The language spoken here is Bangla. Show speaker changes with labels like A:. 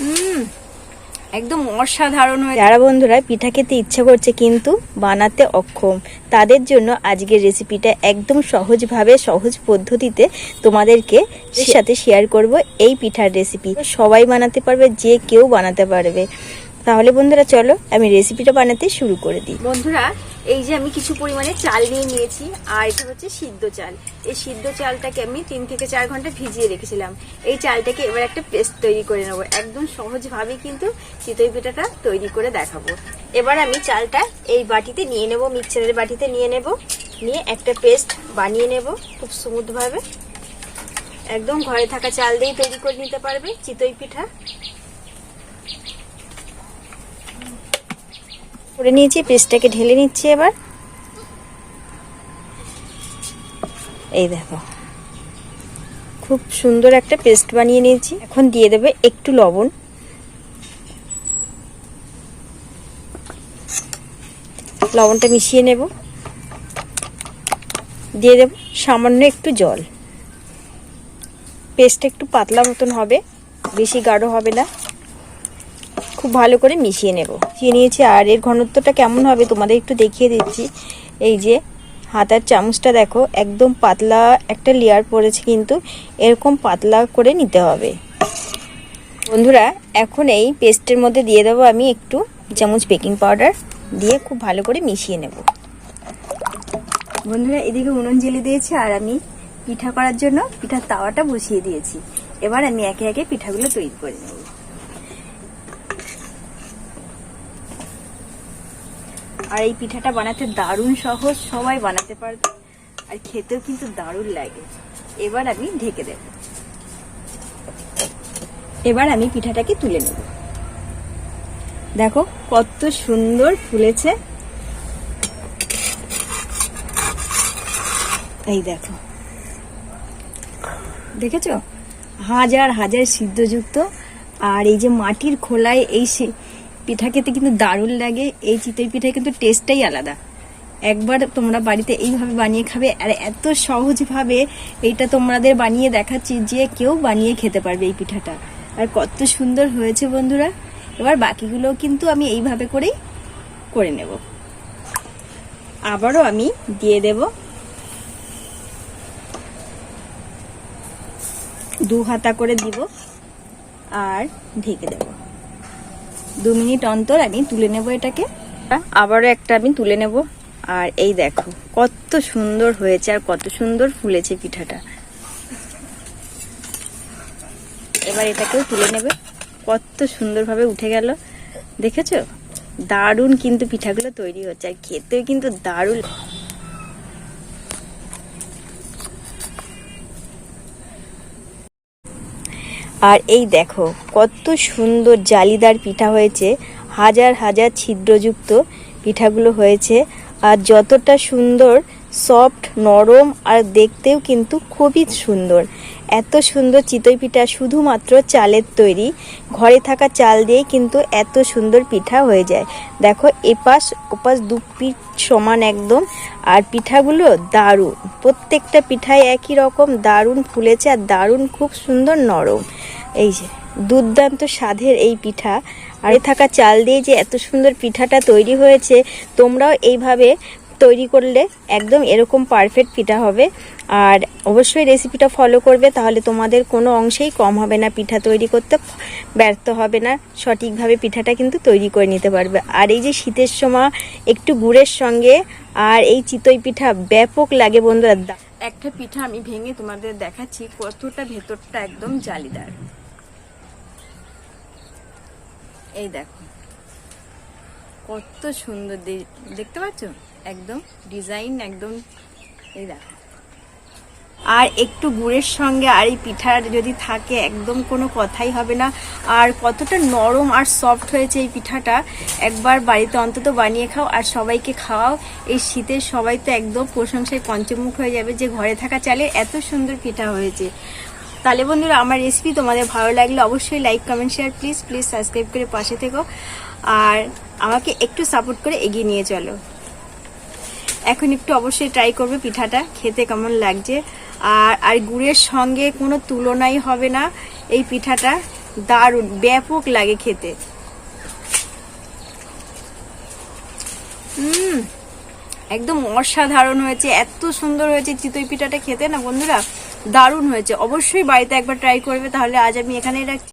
A: হুম একদম অসাধারণ হয়ে
B: যারা বন্ধুরা পিঠা খেতে ইচ্ছা করছে কিন্তু বানাতে অক্ষম তাদের জন্য আজকের রেসিপিটা একদম সহজভাবে সহজ পদ্ধতিতে তোমাদেরকে সাথে শেয়ার করব এই পিঠার রেসিপি সবাই বানাতে পারবে যে কেউ বানাতে পারবে। তাহলে বন্ধুরা চলো আমি রেসিপিটা বানাতে শুরু করে দিই।
A: বন্ধুরা, এই যে আমি কিছু পরিমাণে চাল নিয়ে নিয়েছি, আর এটা হচ্ছে সিদ্ধ চাল। এই সিদ্ধ চালটাকে আমি তিন থেকে চার ঘণ্টা ভিজিয়ে রেখেছিলাম। এই চালটাকে এবার একটা পেস্ট তৈরি করে নেব। একদম সহজভাবে কিন্তু চিতই পিঠাটা তৈরি করে দেখাবো। এবার আমি চালটা এই বাটিতে নিয়ে নেব, মিক্সারের বাটিতে নিয়ে নেব। নিয়ে একটা পেস্ট বানিয়ে নেব খুব স্মুথভাবে একদম ঘরে থাকা চাল দিয়েই তৈরি করে নিতে পারবে চিতই পিঠা।
B: করে নিয়েছি, পেস্টটাকে ঢেলে নিচ্ছি এবার। এই দেখো, খুব সুন্দর একটা পেস্ট বানিয়ে নিয়েছি। এখন দিয়ে দেবে একটু লবণ। লবণটা মিশিয়ে নেব। দিয়ে দেব সামান্য একটু জল। পেস্টটা একটু পাতলা মতন হবে, বেশি গাঢ় হবে না। খুব ভালো করে মিশিয়ে নেব। মিশিয়ে নিয়েছি আর এর ঘনত্বটা কেমন হবে তোমাদের একটু দেখিয়ে দিচ্ছি। এই যে হাতার চামচটা দেখো, একদম পাতলা একটা লেয়ার পড়েছে কিন্তু এরকম পাতলা করে নিতে হবে। বন্ধুরা, এখন এই পেস্টের মধ্যে দিয়ে দেবো আমি একটু চামচ বেকিং পাউডার দিয়ে খুব ভালো করে মিশিয়ে নেব।
A: বন্ধুরা, এদিকে উনুন জেলে দিয়েছি আর আমি পিঠা করার জন্য পিঠার তাওয়াটা বসিয়ে দিয়েছি। এবার আমি একে একে পিঠাগুলো তৈরি করে নেব। আর এই পিঠাটা বানাতে দারুণ সহজ, সবাই বানাতে পারবে। আর খেতেও কিন্তু দারুণ লাগে। এবার আমি ঢেকে দেব। এবার আমি পিঠাটাকে তুলে নেব। দেখো, কত সুন্দর ফুলেছে। এই দেখো। দেখেছ? হাজার হাজার সিদ্ধযুক্ত। আর এই যে মাটির খোলায় এই পিঠা খেতে কিন্তু দারুণ লাগে। এই চিতই পিঠায় কিন্তু টেস্টটাই আলাদা। একবার তোমরা বাড়িতে এইভাবে বানিয়ে খাবে আর এত সহজভাবে এইটা তোমাদের বানিয়ে দেখাচ্ছি যে কেউ বানিয়ে খেতে পারবে এই পিঠাটা। আর কত সুন্দর হয়েছে বন্ধুরা। এবার বাকিগুলো কিন্তু আমি এইভাবে করেই করে নেব। আবারও আমি দিয়ে দেবো দু হাতা করে দিব আর ঢেকে দেব। দু মিনিট অন্তর আমি তুলে নেব এটাকে।
B: আবারও একটা আমি তুলে নেব। আর এই দেখো, কত সুন্দর হয়েছে আর কত সুন্দর ফুলেছে পিঠাটা। এবার এটাকেও তুলে নেবে। কত সুন্দরভাবে উঠে গেল। দেখেছ? দারুণ কিন্তু পিঠাগুলো তৈরি হচ্ছে। আর খেতেও কিন্তু দারুণ। আর এই দেখো, কত সুন্দর জালিদার পিঠা হয়েছে। হাজার হাজার ছিদ্রযুক্ত পিঠাগুলো হয়েছে। আর যতটা সুন্দর সফট নরম আর দেখতেও কিন্তু খুবই সুন্দর। এত সুন্দর চিতই পিঠা শুধুমাত্র চালের তৈরি। ঘরে থাকা চাল দিয়েই কিন্তু এত সুন্দর পিঠা হয়ে যায়। দেখো, এপাশ ওপাশ দু পিঠ সমান একদম। আর পিঠাগুলো দারুণ। প্রত্যেকটা পিঠাই একই রকম, দারুণ ফুলেছে আর দারুণ, খুব সুন্দর নরম। এই যে, দুর্দান্ত স্বাদের এই পিঠা। আর থাকা চাল দিয়ে যে এত সুন্দর পিঠাটা তৈরি হয়েছে, তোমরাও এইভাবে তৈরি করলে একদম এরকম পারফেক্ট পিঠা হবে। আর অবশ্যই রেসিপিটা ফলো করবে, তাহলে তোমাদের কোনো অংশেই কম হবে না পিঠা তৈরি করতে, ব্যর্থ হবে না, সঠিকভাবে পিঠাটা কিন্তু তৈরি করে নিতে পারবে। আর এই যে শীতের সময় একটু গুড়ের সঙ্গে, আর এই চিতই পিঠা ব্যাপক লাগে বন্ধুরা।
A: একটা পিঠা আমি ভেঙে তোমাদের দেখাচ্ছি, কতটা ভেতরটা একদম জালিদার। এই দেখো। কত সুন্দর দেখতে পাচ্ছ? একদম ডিজাইন একদম, এই দেখো। আর একটু গুড়ের সঙ্গে আর এই পিঠার যদি থাকে, একদম কোনো কথাই হবে না। আর কতটা নরম আর সফট হয়েছে এই পিঠাটা। একবার বাড়িতে অন্তত বানিয়ে খাও আর সবাইকে খাওয়াও। এই শীতের সবাই তো একদম প্রশংসায় পঞ্চমুখ হয়ে যাবে যে ঘরে থাকা চালে এত সুন্দর পিঠা হয়েছে। তাহলে বন্ধুরা, আমার রেসিপি তোমাদের ভালো লাগলে অবশ্যই like comment share please please subscribe করে পাশে থেকো। আর আমাকে একটু সাপোর্ট করে এগিয়ে নিয়ে চলো। এখন একটু অবশ্যই ট্রাই করবে পিঠাটা, খেতে কেমন লাগছে। আর আর গুড়ের সঙ্গে কোনো তুলনাই হবে না, এই পিঠাটা দারুণ, ব্যাপক লাগে খেতে। হুম একদম অসাধারণ হয়েছে, এত সুন্দর হয়েছে চিতই পিঠাটা খেতে, না বন্ধুরা? দারুণ হয়েছে। অবশ্যই বাড়িতে একবার ট্রাই করবে তাহলে আজ আমি এখানেই রাখছি।